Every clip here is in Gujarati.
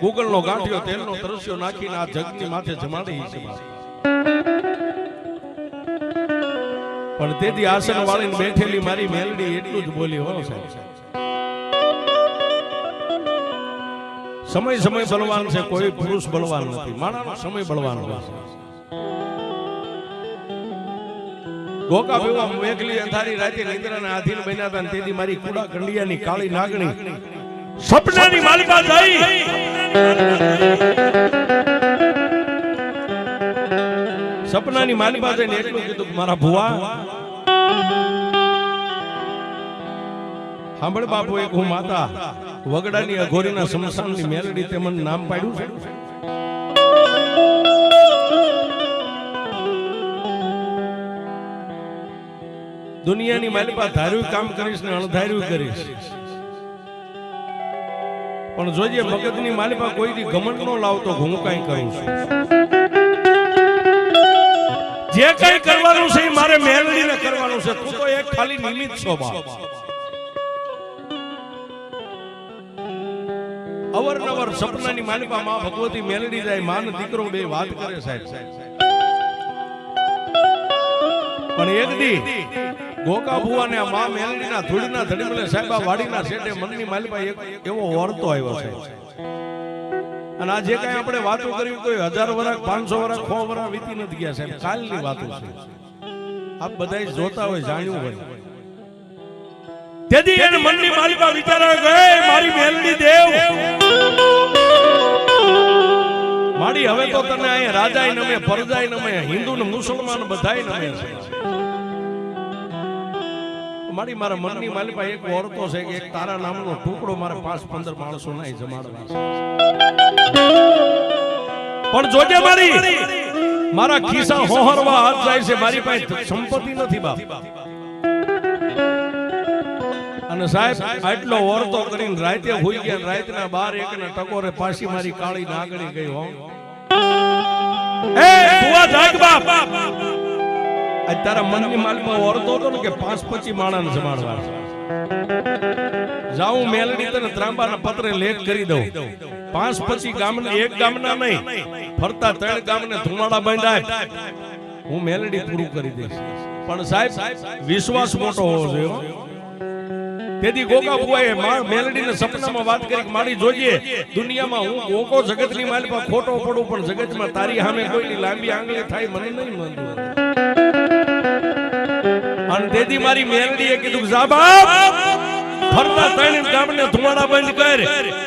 ગૂગલ નો ગાંઠિયો તેલનો તરસ્યો નાખીને આ જગની માથે જમાડી છે પણ તેથી આસન વાળીને બેઠેલી મારી મેલડી એટલું જ બોલી હો સાહેબ. સમય સમય બળવાન છે કોઈ પુરુષ બળવાન નથી માણાનો સમય બળવાન હોય છે. ગોકા ભેવા મેઘલી અંધારી રાતે નિંદ્રાના આધીન બન્યા હતા તેથી મારી કુડા કંડિયાની કાળી નાગણી સપનાની માલિકા થઈ. સપનાની માલિકા પાસે મારા ભુવા. સાંભળ બાપુ એક હું માતા વગડાની અઘોરીના સમસાનની મેલડી તે મને નામ પાડ્યું છે. દુનિયાની માલિકા ધાર્યું કામ કરીશ ને અણધાર્યું કરીશ. પણ જોઈએ મગજની માલિકા કોઈ દી ઘમંડ નો લાવતો, હું કાંઈ કરું છું? જે કઈ કરવાનું છે મારે મેલડીને કરવાનું છે. તું તો એક ખાલી નિમિત્ત છો અવરનવર સપનાની માલિકા માં ભગવતી મેલડી જાય, માન દીકરો બે વાત કરે સાહેબ. પણ એક દી ગોકા ભુવા ને મેલડીના ધૂળના ધડીમલે સાહેબ વાડીના શેઠે મનની માલિકા એક એવો વર્તો આવ્યો છે. અને આ જે કઈ આપણે વાતો કરી હજાર વર્ષ પાંચસો વર્ષ સો બધા જોતા હોય તેથી એને મનની માલિકા મારી મેલડી દેવ. હવે તો તને અહીંયા રાજાય નમે, પરજાય હિન્દુ ને મુસલમાન બધાય નમે છે. મારી મારા મનની માલિકા એક ઓરતો છે કે એક તારા નામનો ટુકડો મારે પાંચ પંદર માણસો ના જમાડવા પણ જોજે મારી મારા ખિસ્સા હોહરવા હાથ જાય છે મારી પાસે સંપત્તિ નથી બાપ. અને સાહેબ આટલો ઓરતો કરીને રાતે હોઈ ગયા રાતના બાર એક ને ટકોરે પાછી મારી કાળી નાગણી ગઈ હો. એ બુઆ જાગ બાપ. આજ તારા મનની માલમાં ઓરતો હતો ને કે પાંચ પછી માણાને જમાડવા. જાઉં મેલડી તને ત્રાંબાના પત્રે લેખ કરી દઉં પાંચ પછી ગામના એક ગામના નહીં, ફરતા ત્રણ ગામને ધુમાડા બાંધાય હું મેલડી પૂરું કરી દઈશ પણ સાહેબ, વિશ્વાસ મોટો હોવો જોઈએ. તેથી ગોગા બુઆએ મા- મેલડીને સપનામાં વાત કરી મારી જોઈએ દુનિયામાં હું ગોગો જગતની માલિકા ખોટો પડું, પણ જગતમાં તારી સામે કોઈની લાંબી આંગળી થાય, મને નહીં મંજૂર અને તેથી મારી મેલડીએ કીધું જા બાપ ફરતા ત્રણ ગામને ધુમાડા બંધ કર.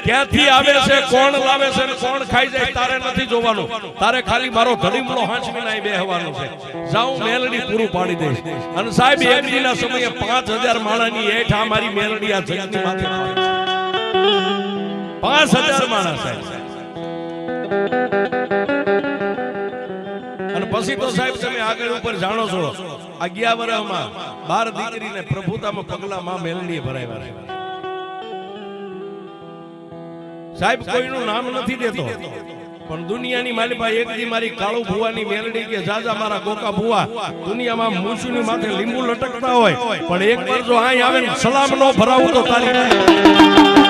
ક્યાંથી આવે છે કોણ લાવે છે કોણ ખાઈ જાય તારે નથી જોવાનું. તારે ખાલી મારો ધડીમડો હાંચવીને અહીં બેહવાનો છે. જાઉં મેલડી પૂરું પાડી દઈશ અને સાહેબ એક સમયે પાંચ હજાર માણાની હેઠ આ મારી મેલડી આ જગતની માથે આવે છે. પાંચ હજાર માણસ સાહેબ. અને પછી તો સાહેબ તમે આગળ ઉપર જાણો છો. અગિયાર વર્ષમાં બાર દીકરીને પ્રભુતામાં પગલા માં ભરાય ભરાય સાહેબ કોઈનું નામ નથી દેતો. પણ દુનિયાની માલિકા એક દી મારી કાળુ ભુવાની મેલડી કે જાજા મારા ગોકા ભુવા દુનિયામાં મૂછુની માથે લીંબુ લટકતા હોય પણ એક વાર જો અહીં આવે ને સલામ નો ભરાવું તો તારી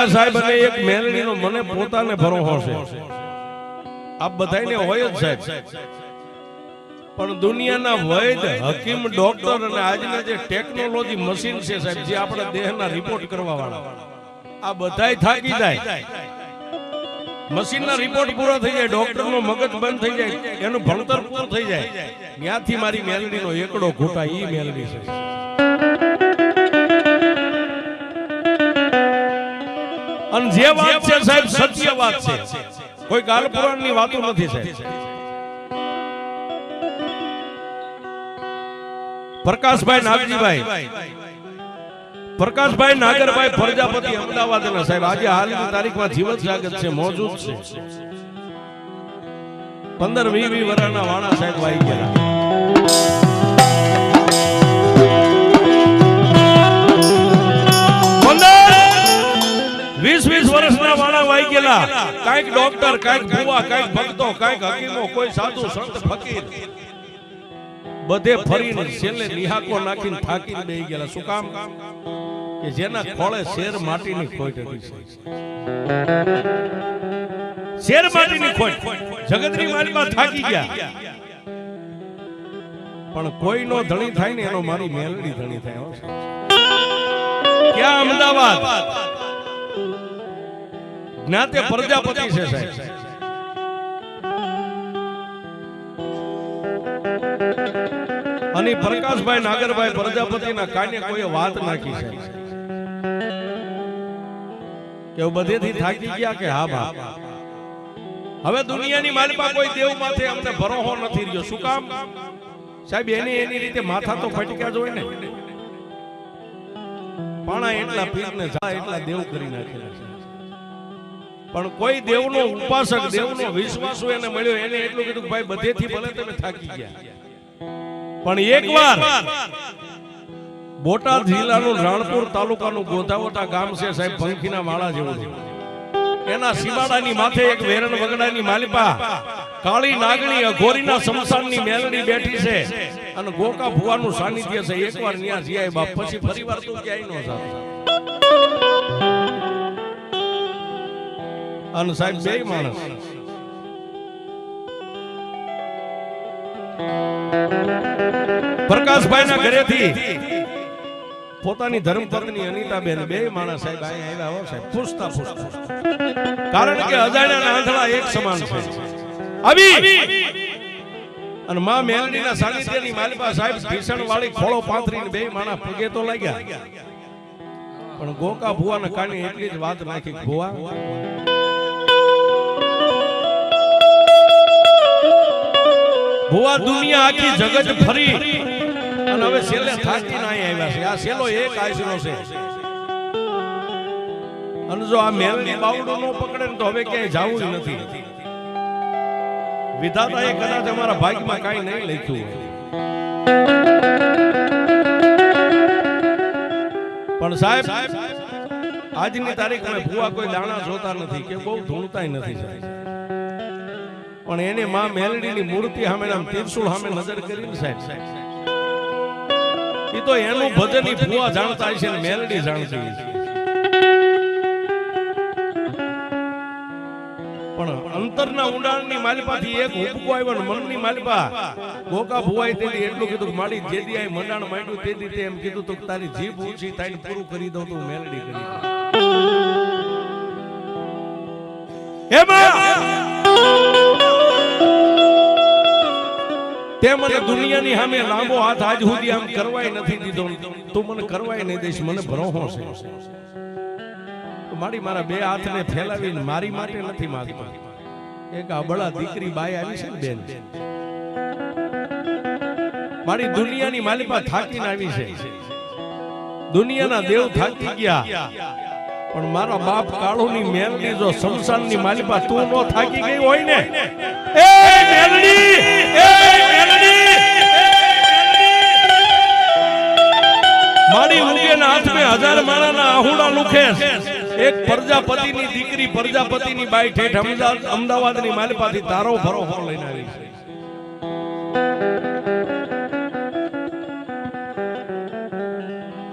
માલિકા સાહેબ અને એક મેલડીનો મને પોતાને ભરોસો છે. આપ બધાને હોય જ સાહેબ. પણ દુનિયાના વૈદ હકીમ ડોક્ટર અને આજના જે ટેકનોલોજી મશીન છે સાહેબ જે આપણા દેહના રિપોર્ટ કરવા વાળા આ બધાય થાકી જાય. મશીનના રિપોર્ટ પૂરો થઈ જાય ડોક્ટરનો મગજ બંધ થઈ જાય એનું ભણતર પૂરું થઈ જાય. ત્યાંથી મારી મેલડીનો એકડો ઘૂંટા ઈ મેલડી છે. અને જે વાત છે સાહેબ, સત્ય વાત છે. કોઈ કાલ પુરાણની વાતો નથી સાહેબ. પ્રકાશભાઈ નાગજીભાઈ. પ્રકાશભાઈ નાગરભાઈ પ્રજાપતિ અમદાવાદના સાહેબ. આજે હાલની તારીખમાં જીવન જાગત છે, મોજૂદ છે. પંદર વી વી વર્ષના વાણા સાહેબ વાઈ ગયા. કાંઈક ડોક્ટર કાંઈક ભુવા કાંઈક ભક્તો કાંઈક હકીમો કોઈ સાધુ સંત ફકીર. બધે ફરીને છેલ્લે નિહાકો નાખીને થાકીને બેહી ગયેલા. શું કામ? કે જેના ખોળે શેર માટીની ખોટ હતી શેર માટીની ખોટ જગતની માલમાં થાકી ગયા. પણ કોઈનો ધણી થાય ને એનો મારી મેલડી ધણી થાય ક્યાં અમદાવાદ? જ્ઞાતે પ્રજાપતિ છે સાહેબ. અને પ્રકાશભાઈ નાગરભાઈ પ્રજાપતિના કાને કોઈ વાત નાખી છે? કે બધેથી થાકી ગયા કે હા બા? હવે દુનિયાની માલમાં કોઈ દેવ માથે અમને ભરોહો નથી રહ્યો. શું કામ? સાહેબ એની એની રીતે માથા તો ફટક્યા જ હોય ને. પાણા એટલા પીરને જા એટલા દેવ કરી નાખેલા છે. પણ કોઈ દેવનો ઉપાસક દેવનો વિશ્વાસ એને મળ્યો એને એટલું કીધું કે ભાઈ બધેથી ભલે તમે થાકી ગયા. પણ એકવાર બોટાદ જિલ્લાનું રાણપુર તાલુકાનું ગોધાવટા ગામ છે સાહેબ પંખીના માળા જેવું એના સીમાડાની માથે એક વેરણ વગડાની માલિપા. કાળી નાગણી અઘોરીના સમસાનની મેલડી બેઠી છે. અને ગોકા ભુવાનું સાનિધ્ય છે. એકવાર ન્યા જીઆઈ બાપ પછી ફરીવાર તો ક્યાંય નો જાવ અને સાહેબ બે માણસ. પ્રકાશભાઈના ઘરેથી પોતાની ધર્મપત્ની અનિતાબેન બે માણસ સાહેબ અહીંયા આવ્યા હો સાહેબ. પૂછતા પૂછતા કારણ કે અજાણ્યાના આંધળા એક સમાન છે. આવી! અને માં મેલડીના સાનિધ્યની માલિકા સાહેબ ભીષણ વાળી ખોળો પાંથરીને બે માણસ પગે તો લાગ્યા. પણ ગોકા ભુવાના કાને એટલી જ વાત નાખી ભુવા ભુવા દુનિયા આખી જગત ફરી. અને હવે છેલ્લે થાકીને અહીં આવ્યા છે. આ છેલ્લો એક આશરો છે. અને જો આ મેલની બાવડો નો પકડે ને તો હવે ક્યાંય જવું જ નથી. વિધાતાએ કદાચ અમારા ભાગ્યમાં કાંઈ નહીં લખ્યું પણ સાહેબ આજની તારીખમાં ભુવા કોઈ દાણા જોતા નથી કે બહુ ધૂણતા નથી સાહેબ. પણ એને માં મેલડીની મૂર્તિ સામે આમ તીરસુળ સામે નજર કરીને સાહેબ. એ તો એનું ભજન ભુવા જાણતા છે ને મેલડી જાણતી છે પણ અંતરના ઊંડાણની માલિપાથી એક હુબકો આવ્યો ને મનની માલિપા ગોકા ભુવાય તેથી એટલું કીધું માડી જેદી આ મંડાણ માંડ્યું તેથી તે એમ કીધું તો તારી જીભ ઊંચી થાય પૂરું કરી દઉં તો મેલડી કરી. એમાં તે મને દુનિયાની સામે લાંબો હાથ આજ સુધી આમ કરવાય નથી દીધો. તું મને કરવાય નહીં દઈશ, મને ભરોહો છે. મારી મારા બે હાથને ફેલાવીને મારી માટે નથી માંગતો. એક અબળા દીકરી બાય આવી છે બેન. મારી દુનિયાની માલિપા થાકીને આવી છે. દુનિયાના દેવ થાકી ગયા. પણ મારા બાપ કાળુની મેલડી જો શમશાનની માલિપા તું નો થાકી ગઈ હોય ને, એ મેલડી એ મેલડી મારી ઉગેના હાથમે હજાર માણાના આહુડા લુખે એક પ્રજાપતિની દીકરી પ્રજાપતિની બાઈ ઠેઠ અમદાવાદ અમદાવાદની માલિપાથી તારો ભરો હો લઈને આવી છે.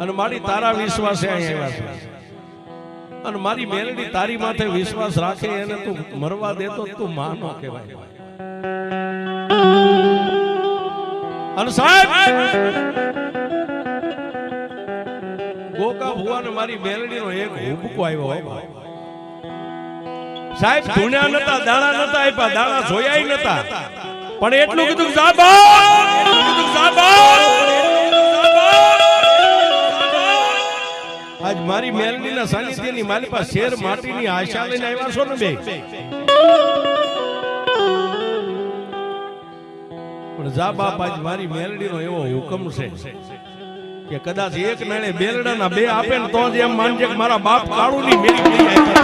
અને મારી તારા વિશ્વાસે અહીંયા આવ્યા છે. અને મારી મેલડી તારી માથે વિશ્વાસ રાખે એને તું મરવા દેતો તો માનો કહેવાય. અને સાહેબ ગોકા ભુવાને મારી મેલડીનો એક હુબકો આવ્યો હોય. સાહેબ ધૂણ્યા નતા દાણા નતા આપ્યા દાણા જોયા નતા. પણ એટલું કીધું સાબા એટલું કીધું સાબા આજ મારી મેલડીના સાનિધ્યની મારી પાસે શેર માટીની આશા લઈને આવ્યા છો ને બે પણ જા બાપ, આજ મારી મેલડીનો એવો હુકમ છે કે કદાચ એક નાણે બેલડાના બે આપે ને તો જ એમ માનજે કે મારા બાપ કાળુની મેરી મેરી.